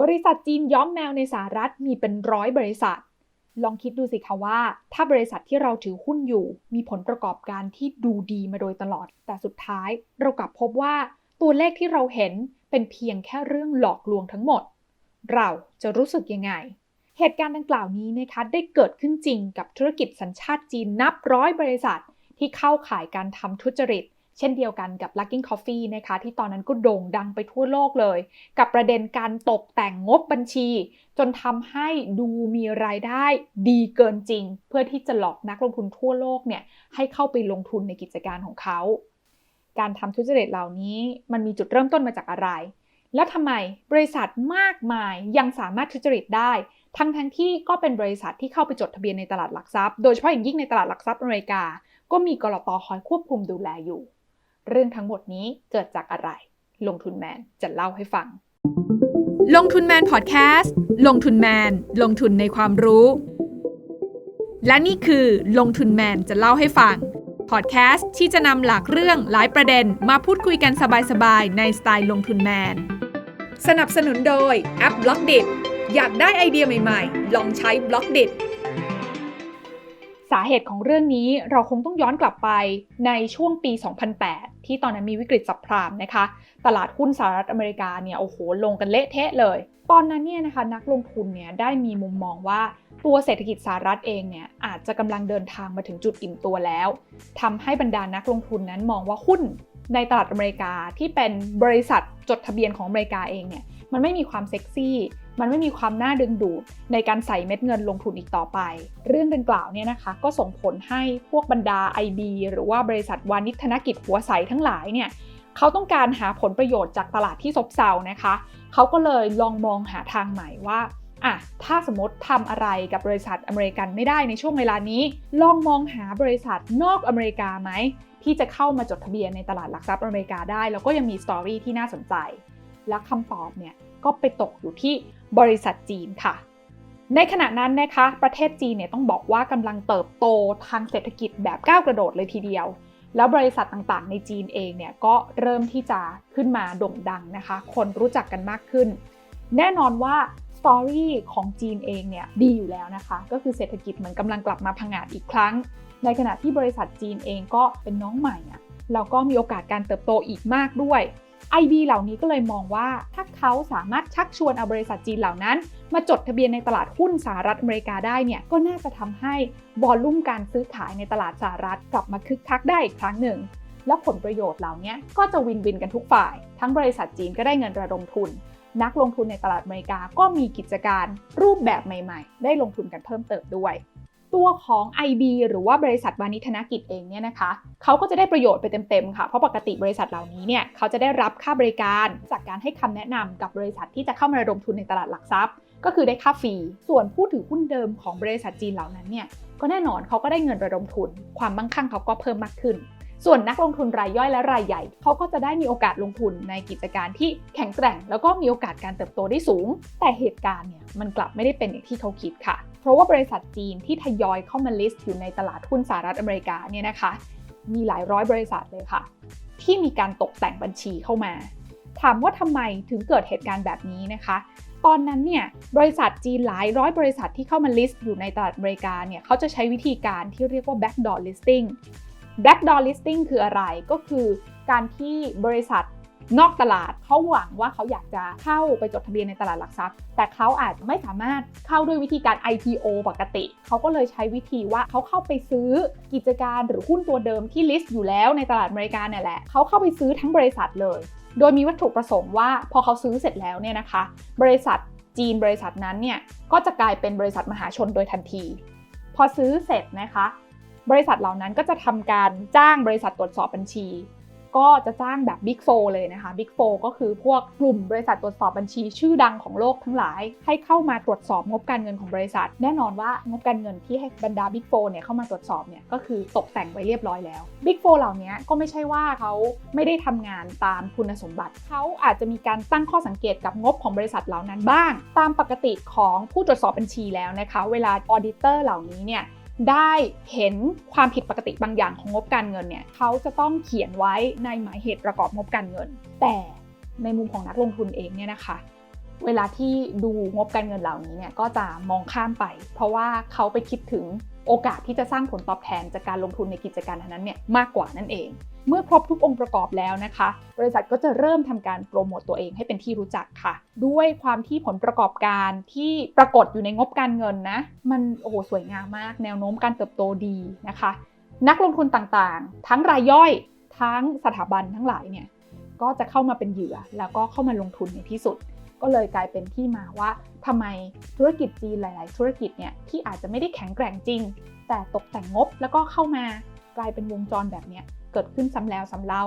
บริษัทจีนย้อมแมวในสหรัฐมีเป็นร้อยบริษัท ลองคิดดูสิคะว่า ถ้าบริษัทที่เราถือหุ้นอยู่ มีผลประกอบการที่ดูดีมาโดยตลอด แต่สุดท้ายเรากลับพบว่าตัวเลขที่เราเห็นเป็นเพียงแค่เรื่องหลอกลวงทั้งหมด เราจะรู้สึกยังไง เหตุการณ์ดังกล่าวนี้นะคะได้เกิดขึ้นจริงกับธุรกิจสัญชาติจีนนับร้อยบริษัทที่เข้าข่ายการทำทุจริต เช่นเดียวกันกับ Luckin Coffee นะคะที่ตอนนั้นก็โด่งดังไปทั่วโลกเลย กับประเด็นการตกแต่งงบบัญชี จนทำให้ดูมีรายได้ดีเกินจริง เพื่อที่จะหลอกนักลงทุนทั่วโลกเนี่ยให้เข้าไปลงทุนในกิจการของเขา การทำทุจริตเหล่านี้มันมีจุดเริ่มต้นมาจากอะไร แล้วทำไมบริษัทมากมายยังสามารถทุจริตได้ทั้งทั้งที่ก็เป็นบริษัทที่เข้าไปจดทะเบียนในตลาดหลักทรัพย์ โดยเฉพาะอย่างยิ่งในตลาดหลักทรัพย์อเมริกา ก็มีกรตอคอยควบคุมดูแลอยู่ เรื่องทั้งหมดนี้เกิดจากอะไร ลงทุนแมนจะเล่าให้ฟัง ลงทุนแมนพอดแคสต์ ลงทุนแมน ลงทุนในความรู้ และนี่คือลงทุนแมนจะเล่าให้ฟัง พอดแคสต์ที่จะนำหลักเรื่องหลายประเด็นมาพูดคุยกันสบายๆ ในสไตล์ลงทุนแมน สนับสนุนโดยแอปบล็อกดิอยากได้ไอเดียใหม่ๆ ลองใช้บล็อกดิสาเหตุของเรื่องนี้เราคงต้องย้อนกลับไปในช่วงปี 2008 ที่ตอนนั้นมีวิกฤตสับพรามนะคะ ตลาดหุ้นสหรัฐอเมริกาเนี่ยโอ้โหลงกันเละเทะเลย ตอนนั้นเนี่ยนะคะนักลงทุนเนี่ยได้มีมุมมองว่าตัวเศรษฐกิจสหรัฐเองเนี่ยอาจจะกำลังเดินทางมาถึงจุดอิ่มตัวแล้วทำให้บรรดานักลงทุนนั้นมองว่าหุ้นในตลาดอเมริกาที่เป็นบริษัทจดทะเบียนของอเมริกาเองเนี่ยมันไม่มีความเซ็กซี่ มันไม่มีความน่าดึงดูดในการใส่เม็ดเงินลงทุนอีกต่อไป เรื่องดังกล่าวเนี่ยนะคะก็ส่งผลให้พวกบรรดา IB หรือว่าบริษัทวานิชธนกิจหัวใสทั้งหลายเนี่ยเขาต้องการหาผลประโยชน์จากตลาดที่ซบเซานะคะ เขาก็เลยลองมองหาทางใหม่ว่าอะถ้าสมมติทำอะไรกับบริษัทอเมริกันไม่ได้ในช่วงเวลานี้ ลองมองหาบริษัทนอกอเมริกาไหม ที่จะเข้ามาจดทะเบียนในตลาดหลักทรัพย์อเมริกาได้ แล้วก็ยังมีสตอรี่ที่น่าสนใจ และคำตอบเนี่ยก็ไปตกอยู่ที่ บริษัทจีนค่ะ ในขณะนั้นนะคะประเทศจีนเนี่ยต้องบอกว่ากำลังเติบโตทางเศรษฐกิจแบบก้าวกระโดดเลยทีเดียว แล้วบริษัทต่างๆ ในจีนเองเนี่ยก็เริ่มที่จะขึ้นมาโด่งดังนะคะ คนรู้จักกันมากขึ้น แน่นอนว่าสตอรี่ของจีนเองเนี่ยดีอยู่แล้วนะคะ ก็คือเศรษฐกิจเหมือนกำลังกลับมาพังงาดอีกครั้ง ในขณะที่บริษัทจีนเองก็เป็นน้องใหม่อะแล้วก็มีโอกาสการเติบโตอีกมากด้วย IB เหล่านี้ก็เลยมองว่าถ้าเขาสามารถชักชวนเอาบริษัทจีนเหล่านั้น มาจดทะเบียนในตลาดหุ้นสหรัฐอเมริกาได้เนี่ยก็น่าจะทำให้บอลลุ่มการซื้อขายในตลาดสหรัฐกลับมาคึกคักได้อีกครั้งหนึ่ง และผลประโยชน์เหล่านี้ก็จะวินวินกันทุกฝ่าย ทั้งบริษัทจีนก็ได้เงินระดมทุน นักลงทุนในตลาดอเมริกาก็มีกิจการรูปแบบใหม่ ๆ ได้ลงทุนกันเพิ่มเติมด้วย ตัวของ IB หรือว่าบริษัทวานิธนกิจเองเนี่ยนะคะเขาก็จะได้ประโยชน์ไปเต็มๆค่ะ เพราะปกติบริษัทเหล่านี้เนี่ยเขาจะได้รับค่าบริการจากการให้คำแนะนำกับบริษัทที่จะเข้ามาระดมทุนในตลาดหลักทรัพย์ ก็คือได้ค่าฟรี ส่วนผู้ถือหุ้นเดิมของบริษัทจีนเหล่านั้นเนี่ยก็แน่นอนเขาก็ได้เงินระดมทุน ความมั่งคั่งเขาก็เพิ่มมากขึ้น ส่วนนักลงทุนรายย่อยและรายใหญ่เขาก็จะได้มีโอกาสลงทุนในกิจการที่แข็งแกร่ง แล้วก็มีโอกาสการเติบโตได้สูง แต่เหตุการณ์เนี่ยมันกลับไม่ได้เป็นอย่างที่เขาคิดค่ะ เพราะว่าบริษัทจีนที่ทยอยเข้ามาลิสต์อยู่ในตลาดหุ้นสหรัฐอเมริกาเนี่ยนะคะ มีหลายร้อยบริษัทเลยค่ะ ที่มีการตกแต่งบัญชีเข้ามา ถามว่าทำไมถึงเกิดเหตุการณ์แบบนี้นะคะตอนนั้นเนี่ยบริษัทจีนหลายร้อยบริษัทที่เข้ามาลิสต์อยู่ในตลาดอเมริกาเนี่ยเขาจะใช้วิธีการที่เรียกว่า backdoor listing backdoor listing คืออะไรก็คือการที่บริษัทนอกตลาดเขาหวังว่าเขาอยากจะเข้าไปจดทะเบียนในตลาดหลักทรัพย์ แต่เขาอาจไม่สามารถเข้าด้วยวิธีการ IPO ปกติ เขาก็เลยใช้วิธีว่าเขาเข้าไปซื้อกิจการหรือหุ้นตัวเดิมที่ลิสต์อยู่แล้วในตลาดอเมริกาเนี่ยแหละเขาเข้าไปซื้อทั้งบริษัทเลย โดยมีวัตถุประสงค์ว่าพอเขาซื้อเสร็จแล้วเนี่ยนะคะ บริษัทจีนบริษัทนั้นเนี่ยก็จะกลายเป็นบริษัทมหาชนโดยทันที พอซื้อเสร็จนะคะ บริษัทเหล่านั้นก็จะทำการจ้างบริษัทตรวจสอบบัญชี ก็จะจ้างแบบ Big 4เลยนะคะ Big 4ก็คือพวกกลุ่มบริษัทตรวจสอบบัญชีชื่อดังของโลกทั้งหลาย ให้เข้ามาตรวจสอบงบการเงินของบริษัท แน่นอนว่างบการเงินที่ให้บรรดา Big 4เนี่ยเข้ามาตรวจสอบเนี่ยก็คือตกแต่งไว้เรียบร้อยแล้ว Big 4เหล่านี้ก็ไม่ใช่ว่าเขาไม่ได้ทำงานตามคุณสมบัติ เขาอาจจะมีการตั้งข้อสังเกตกับงบของบริษัทเหล่านั้นบ้าง ตามปกติของผู้ตรวจสอบบัญชีแล้วนะคะ เวลาออเดเตอร์เหล่านี้เนี่ย ได้เห็นความผิดปกติบางอย่างของงบการเงินเนี่ยเขาจะต้องเขียนไว้ในหมายเหตุประกอบงบการเงิน แต่ในมุมของนักลงทุนเองเนี่ยนะคะ เวลาที่ดูงบการเงินเหล่านี้เนี่ยก็จะมองข้ามไป เพราะว่าเขาไปคิดถึงโอกาสที่จะสร้างผลตอบแทนจากการลงทุนในกิจการนั้นเนี่ยมากกว่านั่นเอง เมื่อครบทุกองค์ประกอบแล้วนะคะ บริษัทก็จะเริ่มทำการโปรโมตตัวเองให้เป็นที่รู้จักค่ะ ด้วยความที่ผลประกอบการที่ปรากฏอยู่ในงบการเงินนะ มันโอ้โหสวยงามมาก แนวโน้มการเติบโตดีนะคะ นักลงทุนต่างๆ ทั้งรายย่อยทั้งสถาบันทั้งหลายเนี่ยก็จะเข้ามาเป็นเหยื่อแล้วก็เข้ามาลงทุนในที่สุด ก็เลยกลายเป็นที่มาว่าทำไมธุรกิจจีนหลาย ๆ ธุรกิจเนี่ยที่อาจจะไม่ได้แข็งแกร่งจริง แต่ตกแต่งงบแล้วก็เข้ามากลายเป็นวงจรแบบเนี้ย เกิดขึ้นซ้ำแล้วซ้ำเล่า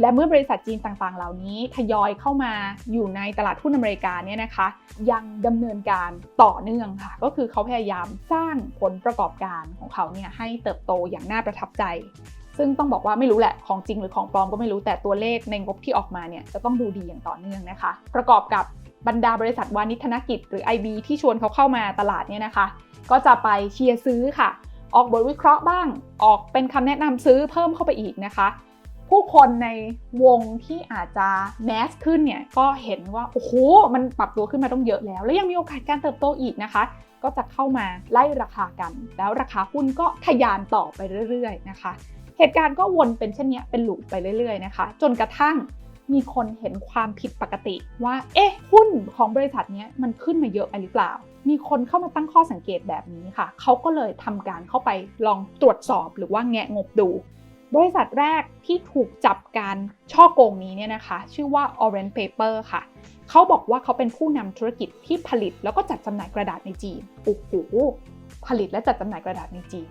และเมื่อบริษัทจีนต่างๆ เหล่านี้ทยอยเข้ามาอยู่ในตลาดหุ้นอเมริกาเนี่ยนะคะ ยังดำเนินการต่อเนื่องค่ะ ก็คือเขาพยายามสร้างผลประกอบการของเขาเนี่ยให้เติบโตอย่างน่าประทับใจ ซึ่งต้องบอกว่าไม่รู้แหละของจริงหรือของปลอมก็ไม่รู้แต่ตัวเลขในงบที่ออกมาเนี่ยจะต้องดูดีอย่างต่อเนื่องนะคะ ประกอบกับบรรดาบริษัทวานิธนกิจ หรือ IB ที่ชวนเขาเข้ามาตลาดเนี่ยนะคะ ก็จะไปเชียร์ซื้อค่ะ ออกบทวิเคราะห์บ้าง ออกเป็นคำแนะนำซื้อเพิ่มเข้าไปอีกนะคะ ผู้คนในวงที่อาจจะแมสขึ้นเนี่ยก็เห็นว่า โอ้โห มันปรับตัวขึ้นมาต้องเยอะแล้ว และยังมีโอกาสการเติบโตอีกนะคะ ก็จะเข้ามาไล่ราคากัน แล้วราคาหุ้นก็ทะยานต่อไปเรื่อยๆนะคะ เหตุการณ์ก็วนเป็นเช่นนี้เป็นหลูปไปเรื่อยๆนะคะ จนกระทั่งมีคนเห็นความผิดปกติว่า เอ๊ะ หุ้นของบริษัทนี้มันขึ้นมาเยอะไปหรือเปล่า มีคนเข้ามาตั้งข้อสังเกตแบบนี้ค่ะ เขาก็เลยทำการเข้าไปลองตรวจสอบหรือว่าแงะงบดู บริษัทแรกที่ถูกจับการช่อโกงนี้เนี่ยนะคะ ชื่อว่า Orange Paper ค่ะ เขาบอกว่าเขาเป็นผู้นำธุรกิจที่ผลิตแล้วก็จัดจำหน่ายกระดาษในจีน โอ้โห ผลิตและจัดจำหน่ายกระดาษในจีน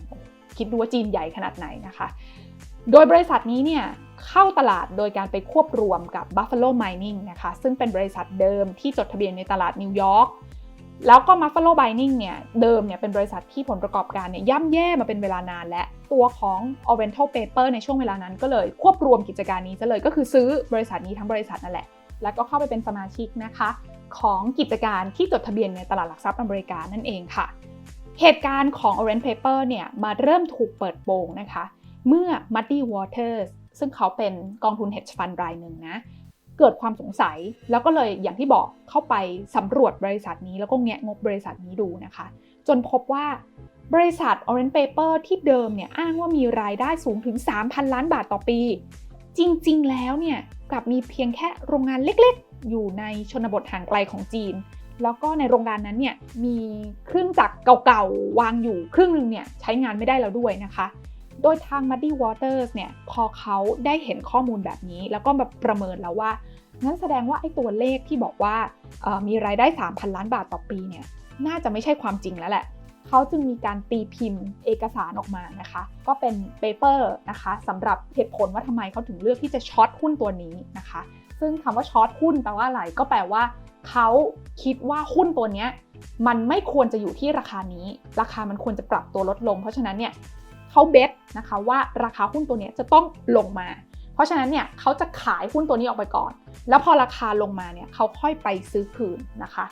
คิดดูว่าจีนใหญ่ขนาดไหนนะคะ โดยบริษัทนี้เนี่ยเข้าตลาดโดยการไปควบรวมกับ Buffalo Mining นะคะ ซึ่งเป็นบริษัทเดิมที่จดทะเบียนในตลาดนิวยอร์ก แล้วก็ Buffalo Mining เนี่ยเดิมเนี่ยเป็นบริษัทที่ผลประกอบการเนี่ยย่ำแย่มาเป็นเวลานานและตัวของ Oriental Paper ในช่วงเวลานั้นก็เลยควบรวมกิจการนี้ซะเลยก็คือซื้อบริษัทนี้ทั้งบริษัทนั่นแหละ แล้วก็เข้าไปเป็นสมาชิกนะคะ ของกิจการที่จดทะเบียนในตลาดหลักทรัพย์อเมริกานั่นเองค่ะ เหตุการณ์ของ Orange Paper เนี่ยมาเริ่มถูกเปิดโปงนะคะ เมื่อ Muddy Waters ซึ่งเขาเป็นกองทุน hedge fund รายหนึ่งนะ เกิดความสงสัย แล้วก็เลยอย่างที่บอกเข้าไปสำรวจบริษัทนี้แล้วก็แงะงบบริษัทนี้ดูนะคะ จนพบว่าบริษัท Orange Paper ที่เดิมเนี่ยอ้างว่ามีรายได้สูงถึง 3,000 ล้านบาทต่อปี จริงๆ แล้วเนี่ยกลับมีเพียงแค่โรงงานเล็กๆ อยู่ในชนบทห่างไกลของจีน แล้วก็ในโรงงานนั้นเนี่ยมีเครื่องจักรเก่าๆ วางอยู่ครึ่งหนึ่งเนี่ยใช้งานไม่ได้แล้วด้วยนะคะ โดยทาง Muddy Waters เนี่ยพอเขาได้เห็นข้อมูลแบบนี้ แล้วก็มาประเมินแล้วว่า งั้นแสดงว่าไอ้ตัวเลขที่บอกว่ามีรายได้ 3,000 ล้านบาทต่อปีเนี่ยน่าจะไม่ใช่ความจริงแล้วแหละ เขาจึงมีการตีพิมพ์เอกสารออกมานะคะ ก็เป็นเปเปอร์นะคะสำหรับเหตุผลว่าทำไมเขาถึงเลือกที่จะช็อตหุ้นตัวนี้นะคะ ซึ่งคำว่าช็อตหุ้นแปลว่าอะไร ก็แปลว่าเขาคิดว่าหุ้นตัวนี้มันไม่ควรจะอยู่ที่ราคานี้ ราคามันควรจะปรับตัวลดลง เพราะฉะนั้นเนี่ย เขาเบสนะคะว่าราคาหุ้นตัวนี้จะต้องลงมา เพราะฉะนั้นเนี่ยเขาจะขายหุ้นตัวนี้ออกไปก่อน แล้วพอราคาลงมาเนี่ยเขาค่อยไปซื้อคืนนะคะ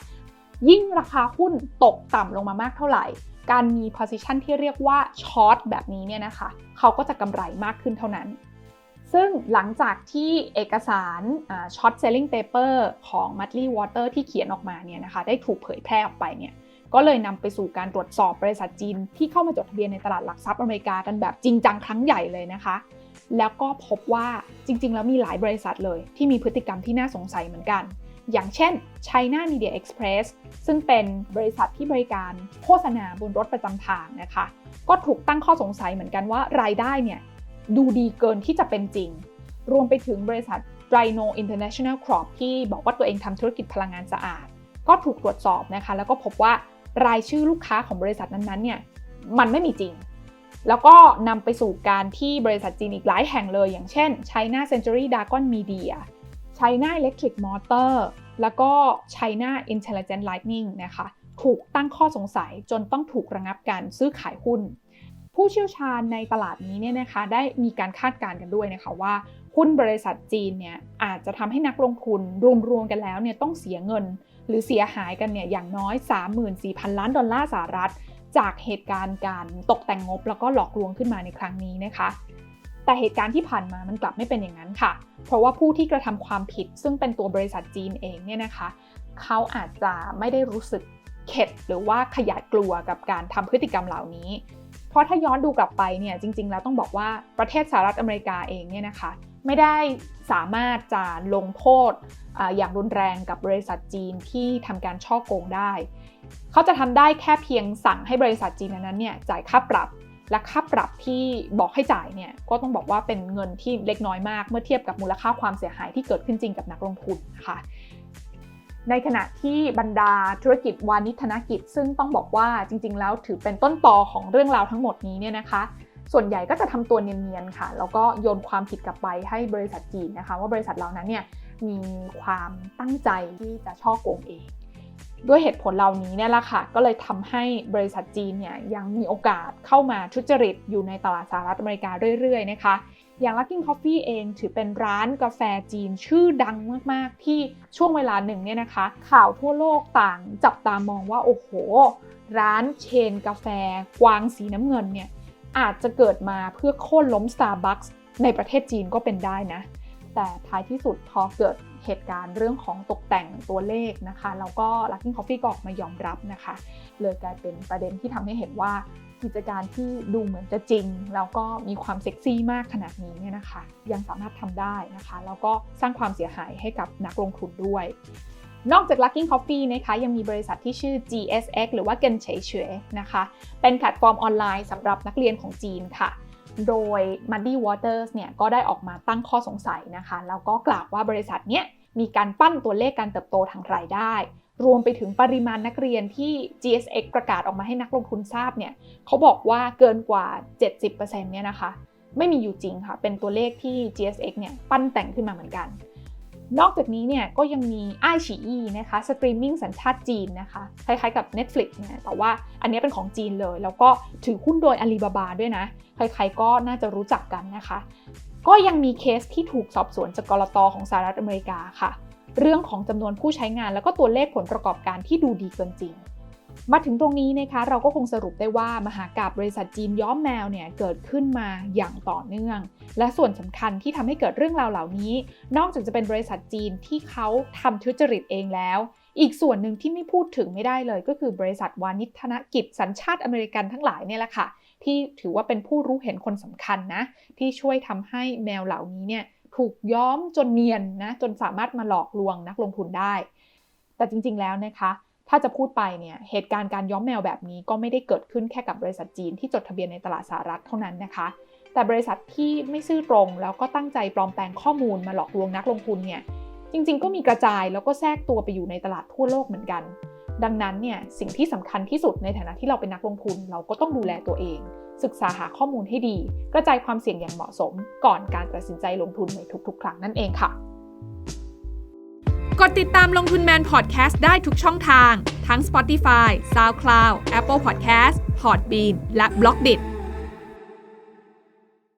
ยิ่งราคาหุ้นตกต่ำลงมามากเท่าไหร่ การมี position ที่เรียกว่าช็อตแบบนี้เนี่ยนะคะเขาก็จะกำไรมากขึ้นเท่านั้นซึ่งหลังจากที่เอกสารช็อต selling paper ของ Muddy Water ที่เขียนออกมาเนี่ยนะคะได้ถูกเผยแพร่ออกไปเนี่ย ก็เลยนำไปสู่การตรวจสอบบริษัทจีนที่เข้ามาจดทะเบียนในตลาดหลักทรัพย์อเมริกากันแบบจริงจังครั้งใหญ่เลยนะคะ แล้วก็พบว่าจริง ๆ แล้วมีหลายบริษัทเลยที่มีพฤติกรรมที่น่าสงสัยเหมือนกัน อย่างเช่น China Media Express ซึ่งเป็นบริษัทที่บริการโฆษณาบนรถประจำทางนะคะ ก็ถูกตั้งข้อสงสัยเหมือนกันว่ารายได้เนี่ยดูดีเกินที่จะเป็นจริง รวมไปถึงบริษัท Rhino International Crop ที่บอกว่าตัวเองทำธุรกิจพลังงานสะอาด ก็ถูกตรวจสอบนะคะ แล้วก็พบว่า รายชื่อลูกค้าของบริษัทนั้นๆเนี่ยมันไม่มีจริง แล้วก็นำไปสู่การที่บริษัทจีนอีกหลายแห่งเลย อย่างเช่น China Century Dragon Media China Electric Motor แล้วก็ China Intelligent Lightning นะคะ ถูกตั้งข้อสงสัยจนต้องถูกระงับการซื้อขายหุ้น ผู้เชี่ยวชาญในตลาดนี้เนี่ยนะคะ ได้มีการคาดการณ์กันด้วยนะคะว่าหุ้นบริษัทจีนเนี่ยอาจจะทำให้นักลงทุนรวมๆกันแล้วเนี่ยต้องเสียเงิน หรือเสียหายกันเนี่ยอย่างน้อย 34,000 ล้านดอลลาร์สหรัฐ จากเหตุการณ์การตกแต่งงบแล้วก็หลอกลวงขึ้นมาในครั้งนี้นะคะแต่เหตุการณ์ที่ผ่านมามันกลับไม่เป็นอย่างนั้นค่ะ เพราะว่าผู้ที่กระทำความผิดซึ่งเป็นตัวบริษัทจีนเองเนี่ยนะคะ เขาอาจจะไม่ได้รู้สึกเข็ดหรือว่าขยาดกลัวกับการทำพฤติกรรมเหล่านี้ เพราะถ้าย้อนดูกลับไปเนี่ยจริงๆ แล้วต้องบอกว่าประเทศสหรัฐอเมริกาเองเนี่ยนะคะ ไม่ได้สามารถจะลงโทษออย่างรุนแรงกับบริษัทจีนที่ทำการช่อโกงได้ เขาจะทำได้แค่เพียงสั่งให้บริษัทจีนนั้นๆเนี่ยจ่ายค่าปรับและค่าปรับที่บอกให้จ่ายเนี่ยก็ต้องบอกว่าเป็นเงินที่เล็กน้อยมาก เมื่อเทียบกับมูลค่าความเสียหายที่เกิดขึ้นจริงกับนักลงทุนนะคะในขณะที่บรรดาธุรกิจวานิธนกิจ ซึ่งต้องบอกว่าจริง ๆ แล้วถือเป็นต้นตอของเรื่องราวทั้งหมดนี้เนี่ยนะคะ ส่วนใหญ่ก็จะทำตัวเนียนๆค่ะ แล้วก็โยนความผิดกลับไปให้บริษัทจีนนะคะ ว่าบริษัทเหล่านั้นเนี่ยมีความตั้งใจที่จะช่อโกงเอง ด้วยเหตุผลเหล่านี้เนี่ยแหละค่ะ ก็เลยทำให้บริษัทจีนเนี่ยยังมีโอกาสเข้ามาทุจริตอยู่ในตลาดสหรัฐอเมริกาเรื่อยๆนะคะอย่าง Luckin Coffee เองถือเป็นร้านกาแฟจีนชื่อดังมาก ๆ ที่ช่วงเวลาหนึ่งเนี่ยนะคะ ข่าวทั่วโลกต่างจับตามองว่า โอ้โห ร้านเชนกาแฟกวางสีน้ำเงินเนี่ย อาจจะเกิดมาเพื่อโค่นล้ม Starbucks ในประเทศจีนก็เป็นได้นะ แต่ท้ายที่สุดพอเกิดเหตุการณ์เรื่องของตกแต่งตัวเลขนะคะแล้วก็ Luckin Coffee ก็ออกมายอมรับนะคะ เลยกลายเป็นประเด็นที่ทำให้เห็นว่ากิจการที่ดูเหมือนจะจริง แล้วก็มีความเซ็กซี่มากขนาดนี้เนี่ยนะคะ ยังสามารถทำได้นะคะ แล้วก็สร้างความเสียหายให้กับนักลงทุนด้วย นอกจาก Luckin Coffee นะคะยังมีบริษัทที่ชื่อ GSX หรือว่า g e n c h e i s h u นะคะ เป็นแพลตฟอร์มออนไลน์สำหรับนักเรียนของจีนค่ะ โดย Muddy Waters เนี่ยก็ได้ออกมาตั้งข้อสงสัยนะคะ แล้วก็กล่าวว่าบริษัทเนี้ยมีการปั้นตัวเลขการเติบโตทางรายได้ รวมไปถึงปริมาณนักเรียนที่ GSX ประกาศออกมาให้นักลงทุนทราบเนี่ยเขาบอกว่าเกินกว่า 70%เนี่ยนะคะ ไม่มีอยู่จริงค่ะ เป็นตัวเลขที่ GSX เนี่ยปั้นแต่งขึ้นมาเหมือนกัน นอกจากนี้เนี่ยก็ยังมีไอฉีอีนะคะสตรีมมิ่งสัญชาติจีนนะคะคล้ายๆกับ Netflix เนี่ยแต่ว่าอันนี้เป็นของจีนเลย แล้วก็ถือหุ้นโดยอาลีบาบาด้วยนะ ใครๆก็น่าจะรู้จักกันนะคะ ก็ยังมีเคสที่ถูกสอบสวนจากกรตของสหรัฐอเมริกาค่ะ เรื่องของจำนวนผู้ใช้งานแล้วก็ตัวเลขผลประกอบการที่ดูดีเกินจริง มาถึงตรงนี้นะคะเราก็คงสรุปได้ว่ามหากาบบริษัทจีนย้อมแมวเนี่ยเกิดขึ้นมาอย่างต่อเนื่อง และส่วนสำคัญที่ทำให้เกิดเรื่องราวเหล่านี้ นอกจากจะเป็นบริษัทจีนที่เขาทำทุจริตเองแล้ว อีกส่วนหนึ่งที่ไม่พูดถึงไม่ได้เลย ก็คือบริษัทวานิธนกิจสัญชาติอเมริกันทั้งหลายเนี่ยแหละค่ะที่ถือว่าเป็นผู้รู้เห็นคนสำคัญนะที่ช่วยทำให้แมวเหล่านี้เนี่ยถูกย้อมจนเนียนนะจนสามารถมาหลอกลวงนักลงทุนได้ แต่จริงๆแล้วนะคะ ถ้าจะพูดไปเนี่ยเหตุการณ์การย้อมแมวแบบนี้ก็ไม่ได้เกิดขึ้นแค่กับบริษัทจีนที่จดทะเบียนในตลาดสหรัฐเท่านั้นนะคะ แต่บริษัทที่ไม่ซื่อตรงแล้วก็ตั้งใจปลอมแปลงข้อมูลมาหลอกลวงนักลงทุนเนี่ยจริงๆ ก็มีกระจายแล้วก็แทรกตัวไปอยู่ในตลาดทั่วโลกเหมือนกัน ดังนั้นเนี่ยสิ่งที่สำคัญที่สุดในฐานะที่เราเป็นนักลงทุน เราก็ต้องดูแลตัวเอง ศึกษาหาข้อมูลให้ดี กระจายความเสี่ยงอย่างเหมาะสม ก่อนการตัดสินใจลงทุนในทุกๆ ครั้งนั่นเองค่ะ กดติดตามลงทุนแมนพอดแคสต์ได้ทุกช่องทาง ทั้ง Spotify, SoundCloud, Apple Podcast, Podbean และ b l o g d i t